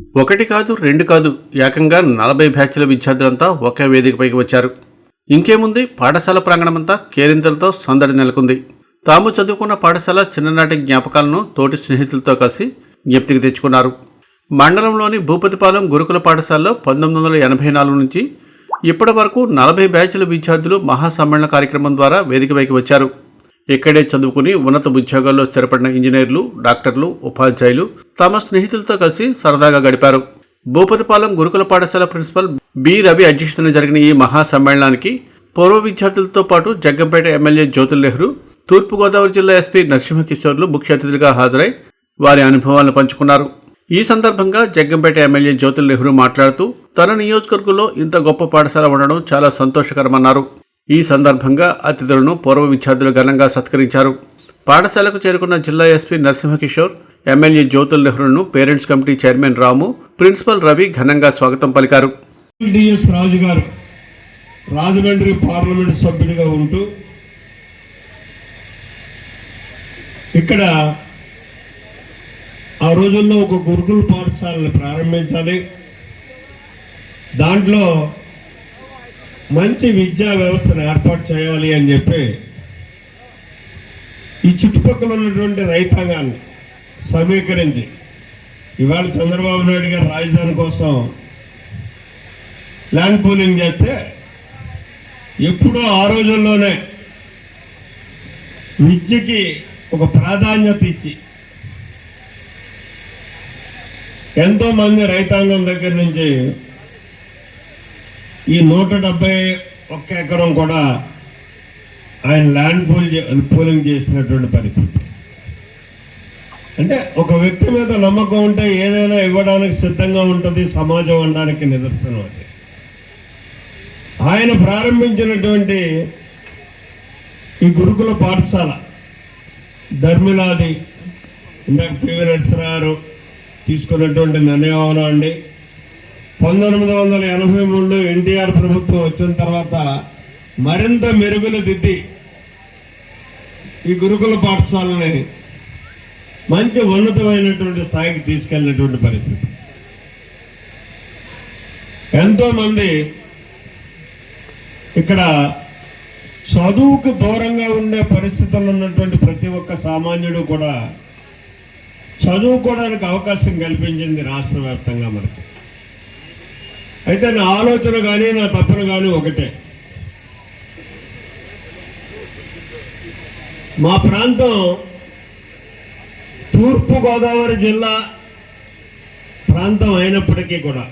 ఒకటి కాదు రెండు కాదు ఏకంగా నలభై బ్యాచ్ల విద్యార్థులంతా ఒకే వేదికపైకి వచ్చారు. ఇంకేముంది పాఠశాల ప్రాంగణమంతా కేరింతలతో సందడి నెలకొంది. తాము చదువుకున్న పాఠశాల చిన్ననాటి జ్ఞాపకాలను తోటి స్నేహితులతో కలిసి జ్ఞప్తికి తెచ్చుకున్నారు. మండలంలోని భూపతిపాలెం గురుకుల పాఠశాలలో పంతొమ్మిది వందల ఎనభై నాలుగు నుంచి ఇప్పటి వరకు నలభై బ్యాచ్ల విద్యార్థులు మహాసమ్మేళన కార్యక్రమం ద్వారా వేదికపైకి వచ్చారు. ఇక్కడే చదువుకుని ఉన్నత ఉద్యోగాల్లో స్థిరపడిన ఇంజనీర్లు డాక్టర్లు ఉపాధ్యాయులు తమ స్నేహితులతో కలిసి సరదాగా గడిపారు. భూపతిపాలెం గురుకుల పాఠశాల ప్రిన్సిపల్ బి. రవి అధ్యక్షతన జరిగిన ఈ మహాసమ్మేళనానికి పూర్వ విద్యార్థులతో పాటు జగ్గంపేట ఎమ్మెల్యే జ్యోతుల్ నెహ్రూ తూర్పుగోదావరి జిల్లా ఎస్పీ నరసింహకిషోర్లు ముఖ్య అతిథులుగా హాజరై వారి అనుభవాలను పంచుకున్నారు. ఈ సందర్భంగా జగ్గంపేట ఎమ్మెల్యే జ్యోతుల్ నెహ్రూ మాట్లాడుతూ తన నియోజకవర్గంలో ఇంత గొప్ప పాఠశాల ఉండడం చాలా సంతోషకరమన్నారు. ఈ సందర్భంగా అతిథులను పూర్వ విద్యార్థులు ఘనంగా సత్కరించారు. పాఠశాలకు చేరుకున్న జిల్లా SP Narasimha Kishore MLA Jyothul నెహ్రూను parents committee chairman Ramu principal Ravi ఘనంగా స్వాగతం పలికారు. డిఎస్ రాజు గారు రాజమండ్రి పార్లమెంట్ సభ్యుడిగా ఉంటూ ఇక్కడ ఆ రోజుల్లో ఒక గురుకుల పాఠశాలను ప్రారంభించాలి. దాంట్లో మంచి విద్యా వ్యవస్థను ఏర్పాటు చేయాలి అని చెప్పి ఈ చుట్టుపక్కల ఉన్నటువంటి రైతాంగాన్ని సమీకరించి ఇవాళ చంద్రబాబు నాయుడు గారు రాజధాని కోసం ల్యాండ్ పూలింగ్ చేస్తే ఎప్పుడో ఆ రోజుల్లోనే విద్యకి ఒక ప్రాధాన్యత ఇచ్చి ఎంతోమంది రైతాంగం దగ్గర నుంచి ఈ నూట డెబ్బై ఒక్క ఎకరం కూడా ఆయన ల్యాండ్ పూల్ చే- పూలింగ్ చేసినటువంటి పరిస్థితి. అంటే ఒక వ్యక్తి మీద నమ్మకం ఉంటే ఏదైనా ఇవ్వడానికి సిద్ధంగా ఉంటుంది సమాజం అనడానికి నిదర్శనం అది. ఆయన ప్రారంభించినటువంటి ఈ గురుకుల పాఠశాల ధర్మిలాది ఇందాక పివి నరసరావు తీసుకున్నటువంటి నిర్ణయం అండి? పంతొమ్మిది వందల ఎనభై మూడులో ఎన్టీఆర్ ప్రభుత్వం వచ్చిన తర్వాత మరింత మెరుగులు దిద్ది ఈ గురుకుల పాఠశాలని మంచి ఉన్నతమైనటువంటి స్థాయికి తీసుకెళ్ళినటువంటి పరిస్థితి. ఎంతోమంది ఇక్కడ చదువుకు దూరంగా ఉండే పరిస్థితుల్లో ఉన్నటువంటి ప్రతి ఒక్క సామాన్యుడు కూడా చదువుకోవడానికి అవకాశం కల్పించింది రాష్ట్ర వ్యాప్తంగా మనకి. అయితే నా ఆలోచన కానీ నా తప్పన కానీ ఒకటే. మా ప్రాంతం తూర్పుగోదావరి జిల్లా ప్రాంతం అయినప్పటికీ కూడా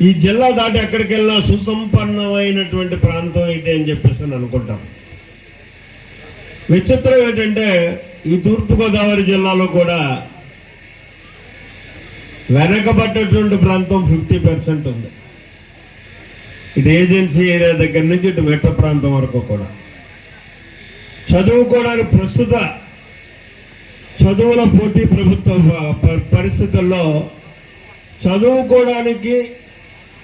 ఈ జిల్లా దాటి ఎక్కడికి వెళ్ళినా సుసంపన్నమైనటువంటి ప్రాంతం ఇది అని చెప్పేసి అని అనుకుంటాం విచిత్రం ఏంటంటే ఈ తూర్పుగోదావరి జిల్లాలో కూడా వెనకబడ్డటువంటి ప్రాంతం ఫిఫ్టీ పర్సెంట్ ఉంది. ఇటు ఏజెన్సీ ఏరియా దగ్గర నుంచి ఇటు మెట్ట ప్రాంతం వరకు కూడా. చదువుకోవడానికి ప్రస్తుత చదువుల పోటీ ప్రభుత్వ పరిస్థితుల్లో చదువుకోవడానికి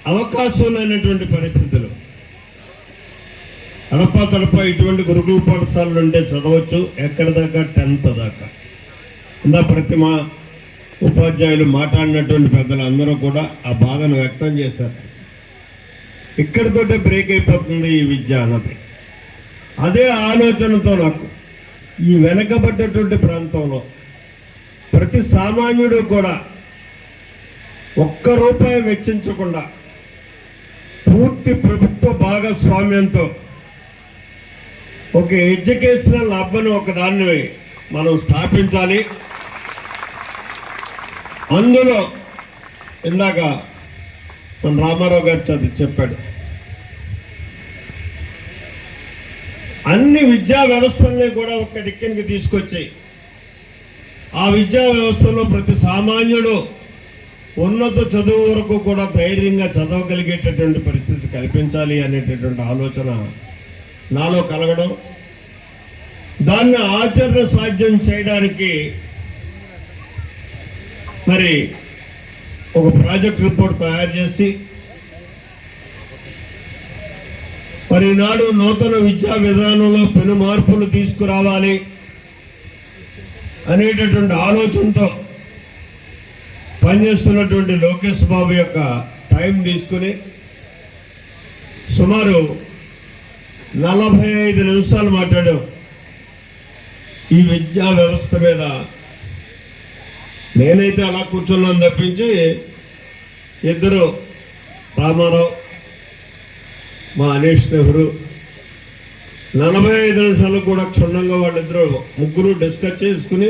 అవకాశం లేనటువంటి పరిస్థితులు. అడపా తడప ఇటువంటి గురుకుల పాఠశాలలు ఉంటే చదవచ్చు. ఎక్కడి దాకా? టెన్త్ దాకా. ఇందా ప్రతిమ ఉపాధ్యాయులు మాట్లాడినటువంటి పెద్దలు అందరూ కూడా ఆ బాధను వ్యక్తం చేశారు. ఇక్కడితోటే బ్రేక్ అయిపోతుంది ఈ విద్య అన్నది. అదే ఆలోచనతో నాకు ఈ వెనకబడ్డటువంటి ప్రాంతంలో ప్రతి సామాన్యుడు కూడా ఒక్క రూపాయి వెచ్చించకుండా పూర్తి ప్రభుత్వ భాగస్వామ్యంతో ఒక ఎడ్యుకేషనల్ హబ్ ఒకదాన్ని ఒక దాన్ని మనం స్థాపించాలి. అందులో ఇందాక మన రామారావు గారు చదివి చెప్పాడు. అన్ని విద్యా వ్యవస్థల్ని కూడా ఒక దిక్కనికి తీసుకొచ్చి ఆ విద్యా వ్యవస్థలో ప్రతి సామాన్యుడు ఉన్నత చదువు వరకు కూడా ధైర్యంగా చదవగలిగేటటువంటి పరిస్థితి కల్పించాలి అనేటటువంటి ఆలోచన నాలో కలగడం దాన్ని ఆచరణ సాధ్యం చేయడానికి మరి ఒక ప్రాజెక్ట్ రిపోర్ట్ తయారు చేసి మరి నాడు నూతన విద్యా విధానంలో పెను మార్పులు తీసుకురావాలి అనేటటువంటి ఆలోచనతో పనిచేస్తున్నటువంటి లోకేష్ బాబు యొక్క టైం తీసుకుని సుమారు నలభై ఐదు నిమిషాలు మాట్లాడాం. ఈ విద్యా వ్యవస్థ మీద నేనైతే అలా కూర్చున్నాను తప్పించి ఇద్దరు రామారావు మా అనీష్ నెహ్రూ నలభై ఐదు నిమిషాలు కూడా క్షుణ్ణంగా వాళ్ళిద్దరూ ముగ్గురు డిస్కస్ చేసుకుని